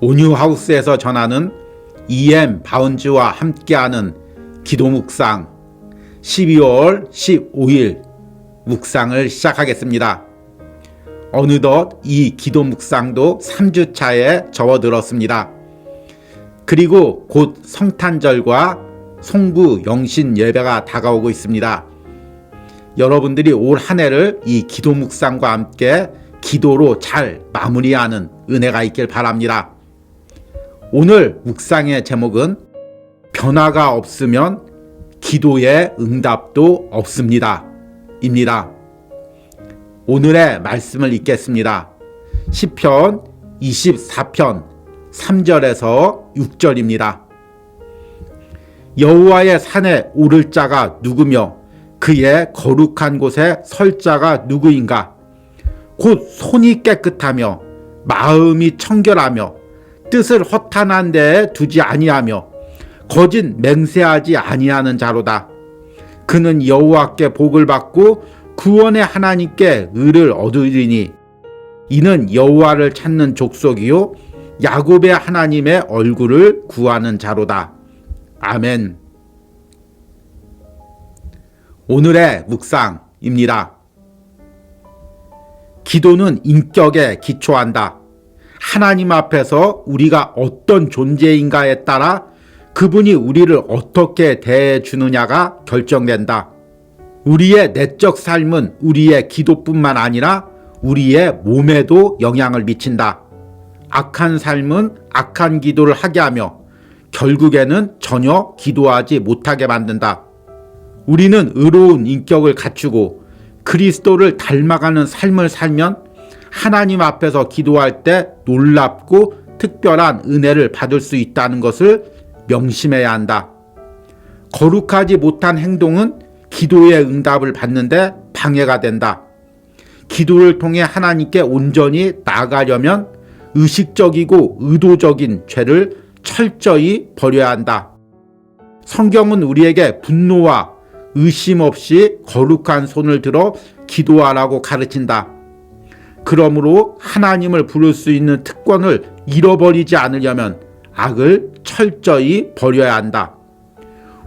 온유하우스에서 전하는 EM 바운즈와 함께하는 기도 묵상 12월 15일 묵상을 시작하겠습니다. 어느덧 이 기도 묵상도 3주차에 접어들었습니다. 그리고 곧 성탄절과 송구 영신 예배가 다가오고 있습니다. 여러분들이 올 한 해를 이 기도 묵상과 함께 기도로 잘 마무리하는 은혜가 있길 바랍니다. 오늘 묵상의 제목은 변화가 없으면 기도의 응답도 없습니다. 입니다. 오늘의 말씀을 읽겠습니다. 10편 24편 3절에서 6절입니다. 여호와의 산에 오를 자가 누구며 그의 거룩한 곳에 설 자가 누구인가? 곧 손이 깨끗하며 마음이 청결하며 뜻을 허탄한 데에 두지 아니하며 거짓 맹세하지 아니하는 자로다. 그는 여호와께 복을 받고 구원의 하나님께 의를 얻으리니 이는 여호와를 찾는 족속이요 야곱의 하나님의 얼굴을 구하는 자로다. 아멘. 오늘의 묵상입니다. 기도는 인격에 기초한다. 하나님 앞에서 우리가 어떤 존재인가에 따라 그분이 우리를 어떻게 대해 주느냐가 결정된다. 우리의 내적 삶은 우리의 기도뿐만 아니라 우리의 몸에도 영향을 미친다. 악한 삶은 악한 기도를 하게 하며 결국에는 전혀 기도하지 못하게 만든다. 우리는 의로운 인격을 갖추고 그리스도를 닮아가는 삶을 살면 하나님 앞에서 기도할 때 놀랍고 특별한 은혜를 받을 수 있다는 것을 명심해야 한다. 거룩하지 못한 행동은 기도의 응답을 받는데 방해가 된다. 기도를 통해 하나님께 온전히 나아가려면 의식적이고 의도적인 죄를 철저히 버려야 한다. 성경은 우리에게 분노와 의심 없이 거룩한 손을 들어 기도하라고 가르친다. 그러므로 하나님을 부를 수 있는 특권을 잃어버리지 않으려면 악을 철저히 버려야 한다.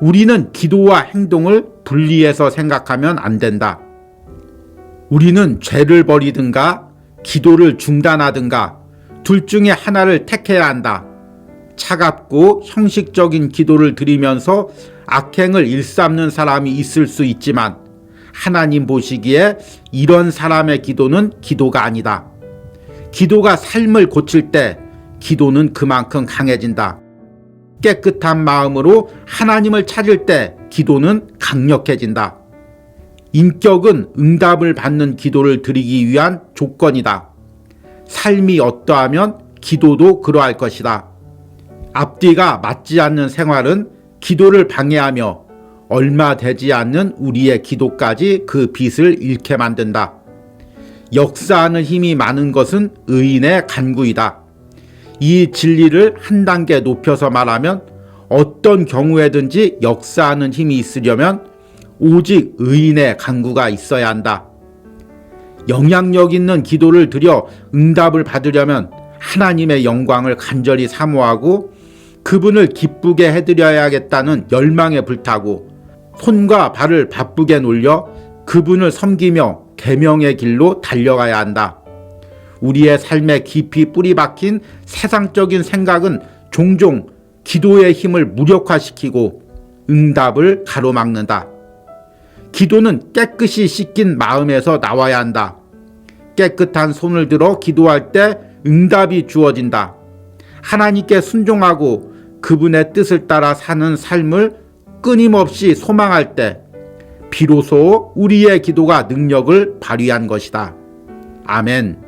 우리는 기도와 행동을 분리해서 생각하면 안 된다. 우리는 죄를 버리든가 기도를 중단하든가 둘 중에 하나를 택해야 한다. 차갑고 형식적인 기도를 드리면서 악행을 일삼는 사람이 있을 수 있지만 하나님 보시기에 이런 사람의 기도는 기도가 아니다. 기도가 삶을 고칠 때 기도는 그만큼 강해진다. 깨끗한 마음으로 하나님을 찾을 때 기도는 강력해진다. 인격은 응답을 받는 기도를 드리기 위한 조건이다. 삶이 어떠하면 기도도 그러할 것이다. 앞뒤가 맞지 않는 생활은 기도를 방해하며 얼마 되지 않는 우리의 기도까지 그 빛을 잃게 만든다. 역사하는 힘이 많은 것은 의인의 간구이다. 이 진리를 한 단계 높여서 말하면 어떤 경우에든지 역사하는 힘이 있으려면 오직 의인의 간구가 있어야 한다. 영향력 있는 기도를 드려 응답을 받으려면 하나님의 영광을 간절히 사모하고 그분을 기쁘게 해드려야겠다는 열망에 불타고 손과 발을 바쁘게 놀려 그분을 섬기며 계명의 길로 달려가야 한다. 우리의 삶에 깊이 뿌리 박힌 세상적인 생각은 종종 기도의 힘을 무력화시키고 응답을 가로막는다. 기도는 깨끗이 씻긴 마음에서 나와야 한다. 깨끗한 손을 들어 기도할 때 응답이 주어진다. 하나님께 순종하고 그분의 뜻을 따라 사는 삶을 끊임없이 소망할 때 비로소 우리의 기도가 능력을 발휘한 것이다. 아멘.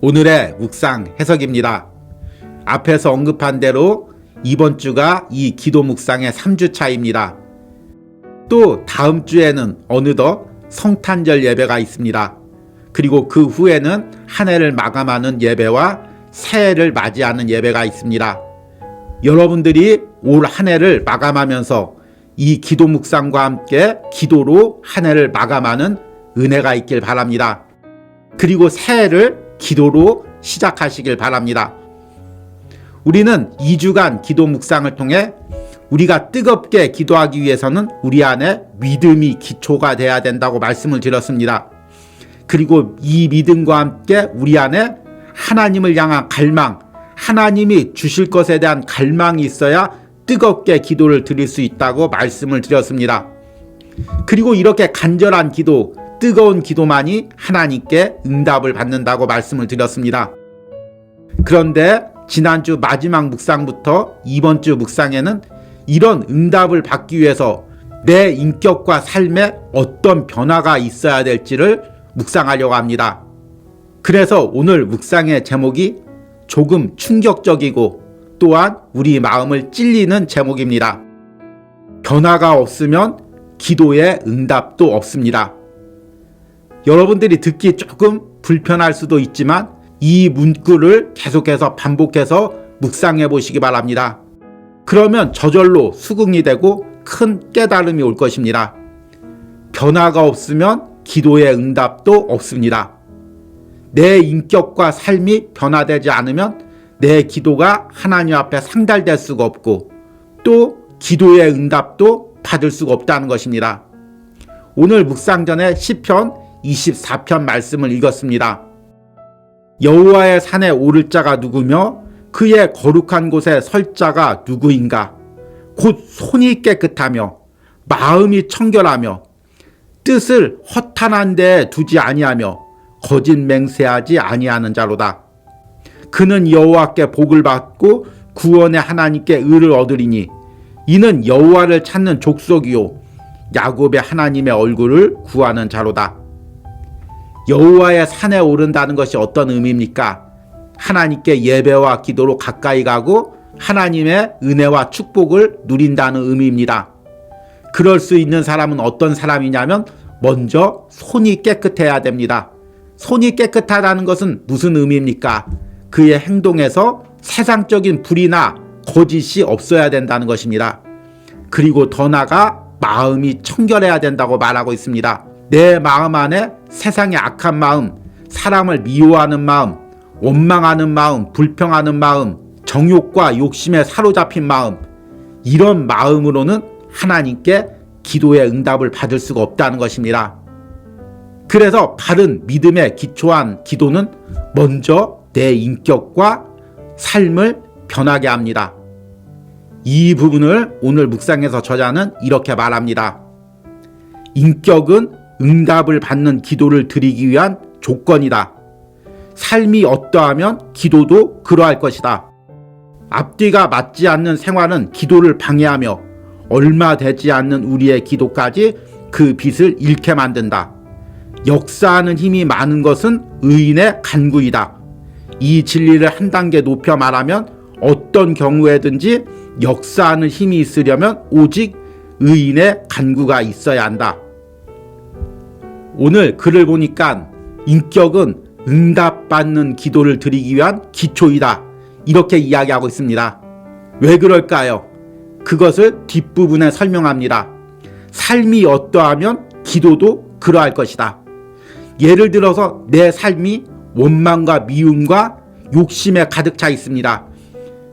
오늘의 묵상 해석입니다. 앞에서 언급한 대로 이번 주가 이 기도 묵상의 3주 차입니다. 또 다음 주에는 어느덧 성탄절 예배가 있습니다. 그리고 그 후에는 한 해를 마감하는 예배와 새해를 맞이하는 예배가 있습니다. 여러분들이 올 한 해를 마감하면서 이 기도 묵상과 함께 기도로 한 해를 마감하는 은혜가 있길 바랍니다. 그리고 새해를 기도로 시작하시길 바랍니다. 우리는 2주간 기도 묵상을 통해 우리가 뜨겁게 기도하기 위해서는 우리 안에 믿음이 기초가 돼야 된다고 말씀을 드렸습니다. 그리고 이 믿음과 함께 우리 안에 하나님을 향한 갈망, 하나님이 주실 것에 대한 갈망이 있어야 뜨겁게 기도를 드릴 수 있다고 말씀을 드렸습니다. 그리고 이렇게 간절한 기도, 뜨거운 기도만이 하나님께 응답을 받는다고 말씀을 드렸습니다. 그런데 지난주 마지막 묵상부터 이번 주 묵상에는 이런 응답을 받기 위해서 내 인격과 삶에 어떤 변화가 있어야 될지를 묵상하려고 합니다. 그래서 오늘 묵상의 제목이 조금 충격적이고 또한 우리 마음을 찔리는 제목입니다. 변화가 없으면 기도의 응답도 없습니다. 여러분들이 듣기 조금 불편할 수도 있지만 이 문구를 계속해서 반복해서 묵상해 보시기 바랍니다. 그러면 저절로 수긍이 되고 큰 깨달음이 올 것입니다. 변화가 없으면 기도의 응답도 없습니다. 내 인격과 삶이 변화되지 않으면 내 기도가 하나님 앞에 상달될 수가 없고 또 기도의 응답도 받을 수가 없다는 것입니다. 오늘 묵상 전에 시편 24편 말씀을 읽었습니다. 여호와의 산에 오를 자가 누구며 그의 거룩한 곳에 설 자가 누구인가? 곧 손이 깨끗하며 마음이 청결하며 뜻을 허탄한 데 두지 아니하며 거짓 맹세하지 아니하는 자로다. 그는 여호와께 복을 받고 구원의 하나님께 의를 얻으리니 이는 여호와를 찾는 족속이요 야곱의 하나님의 얼굴을 구하는 자로다. 여호와의 산에 오른다는 것이 어떤 의미입니까? 하나님께 예배와 기도로 가까이 가고 하나님의 은혜와 축복을 누린다는 의미입니다. 그럴 수 있는 사람은 어떤 사람이냐면 먼저 손이 깨끗해야 됩니다. 손이 깨끗하다는 것은 무슨 의미입니까? 그의 행동에서 세상적인 불이나 거짓이 없어야 된다는 것입니다. 그리고 더 나아가 마음이 청결해야 된다고 말하고 있습니다. 내 마음 안에 세상의 악한 마음, 사람을 미워하는 마음, 원망하는 마음, 불평하는 마음, 정욕과 욕심에 사로잡힌 마음, 이런 마음으로는 하나님께 기도의 응답을 받을 수가 없다는 것입니다. 그래서 바른 믿음에 기초한 기도는 먼저 내 인격과 삶을 변하게 합니다. 이 부분을 오늘 묵상에서 저자는 이렇게 말합니다. 인격은 응답을 받는 기도를 드리기 위한 조건이다. 삶이 어떠하면 기도도 그러할 것이다. 앞뒤가 맞지 않는 생활은 기도를 방해하며 얼마 되지 않는 우리의 기도까지 그 빛을 잃게 만든다. 역사하는 힘이 많은 것은 의인의 간구이다. 이 진리를 한 단계 높여 말하면 어떤 경우에든지 역사하는 힘이 있으려면 오직 의인의 간구가 있어야 한다. 오늘 글을 보니까 인격은 응답받는 기도를 드리기 위한 기초이다. 이렇게 이야기하고 있습니다. 왜 그럴까요? 그것을 뒷부분에 설명합니다. 삶이 어떠하면 기도도 그러할 것이다. 예를 들어서 내 삶이 원망과 미움과 욕심에 가득 차 있습니다.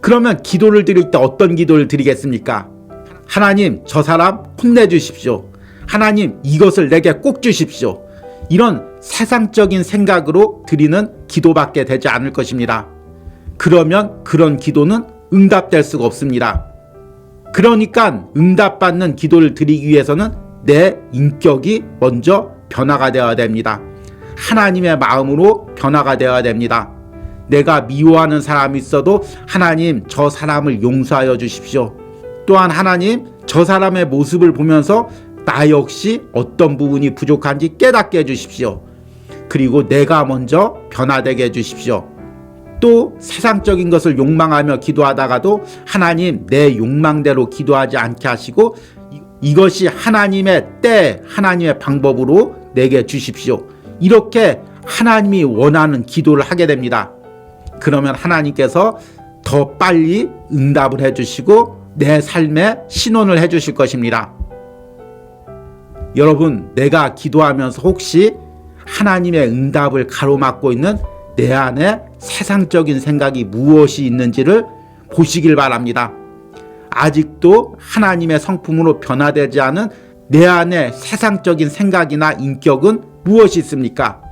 그러면 기도를 드릴 때 어떤 기도를 드리겠습니까? 하나님, 저 사람 혼내주십시오. 하나님, 이것을 내게 꼭 주십시오. 이런 세상적인 생각으로 드리는 기도밖에 되지 않을 것입니다. 그러면 그런 기도는 응답될 수가 없습니다. 그러니까 응답받는 기도를 드리기 위해서는 내 인격이 먼저 변화가 되어야 됩니다. 하나님의 마음으로 변화가 되어야 됩니다. 내가 미워하는 사람이 있어도 하나님 저 사람을 용서하여 주십시오. 또한 하나님 저 사람의 모습을 보면서 나 역시 어떤 부분이 부족한지 깨닫게 해주십시오. 그리고 내가 먼저 변화되게 해주십시오. 또 세상적인 것을 욕망하며 기도하다가도 하나님 내 욕망대로 기도하지 않게 하시고 이것이 하나님의 때, 하나님의 방법으로 내게 주십시오. 이렇게 하나님이 원하는 기도를 하게 됩니다. 그러면 하나님께서 더 빨리 응답을 해주시고 내 삶에 신원을 해주실 것입니다. 여러분, 내가 기도하면서 혹시 하나님의 응답을 가로막고 있는 내 안에 세상적인 생각이 무엇이 있는지를 보시길 바랍니다. 아직도 하나님의 성품으로 변화되지 않은 내 안에 세상적인 생각이나 인격은 무엇이 있습니까?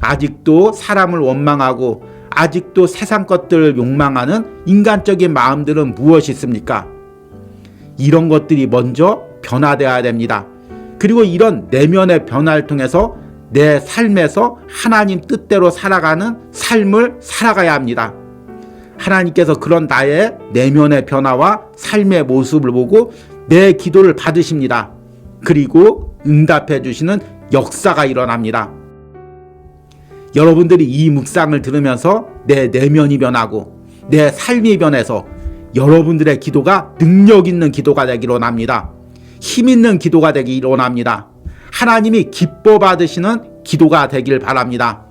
아직도 사람을 원망하고 아직도 세상 것들을 욕망하는 인간적인 마음들은 무엇이 있습니까? 이런 것들이 먼저 변화되어야 됩니다. 그리고 이런 내면의 변화를 통해서 내 삶에서 하나님 뜻대로 살아가는 삶을 살아가야 합니다. 하나님께서 그런 나의 내면의 변화와 삶의 모습을 보고 내 기도를 받으십니다. 그리고 응답해 주시는 역사가 일어납니다. 여러분들이 이 묵상을 들으면서 내 내면이 변하고 내 삶이 변해서 여러분들의 기도가 능력 있는 기도가 되기를 원합니다. 힘 있는 기도가 되기를 원합니다. 하나님이 기뻐 받으시는 기도가 되길 바랍니다.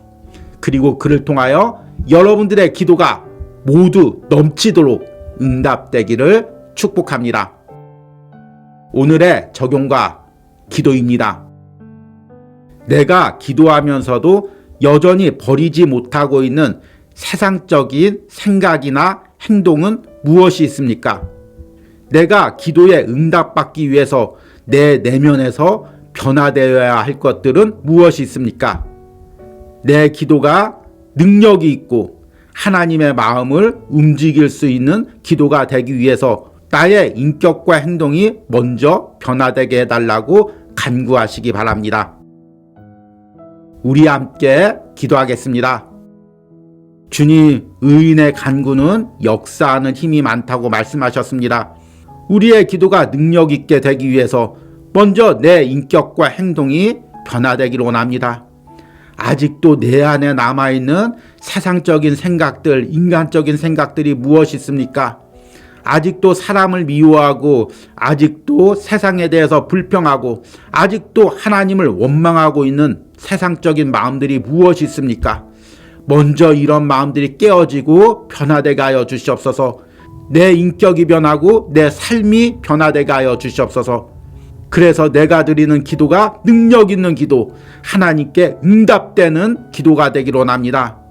그리고 그를 통하여 여러분들의 기도가 모두 넘치도록 응답되기를 축복합니다. 오늘의 적용과 기도입니다. 내가 기도하면서도 여전히 버리지 못하고 있는 세상적인 생각이나 행동은 무엇이 있습니까? 내가 기도에 응답받기 위해서 내 내면에서 변화되어야 할 것들은 무엇이 있습니까? 내 기도가 능력이 있고 하나님의 마음을 움직일 수 있는 기도가 되기 위해서 나의 인격과 행동이 먼저 변화되게 해달라고 간구하시기 바랍니다. 우리 함께 기도하겠습니다. 주님, 의인의 간구는 역사하는 힘이 많다고 말씀하셨습니다. 우리의 기도가 능력 있게 되기 위해서 먼저 내 인격과 행동이 변화되기를 원합니다. 아직도 내 안에 남아있는 세상적인 생각들, 인간적인 생각들이 무엇이 있습니까? 아직도 사람을 미워하고, 아직도 세상에 대해서 불평하고, 아직도 하나님을 원망하고 있는 세상적인 마음들이 무엇이 있습니까? 먼저 이런 마음들이 깨어지고 변화되게 하여 주시옵소서. 내 인격이 변하고 내 삶이 변화되게 하여 주시옵소서. 그래서 내가 드리는 기도가 능력 있는 기도, 하나님께 응답되는 기도가 되기를 원합니다.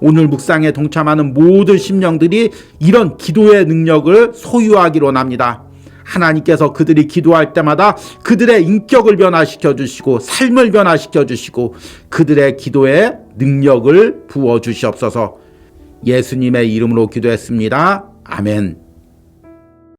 오늘 묵상에 동참하는 모든 심령들이 이런 기도의 능력을 소유하기를 원합니다. 하나님께서 그들이 기도할 때마다 그들의 인격을 변화시켜 주시고 삶을 변화시켜 주시고 그들의 기도에 능력을 부어 주시옵소서. 예수님의 이름으로 기도했습니다. 아멘.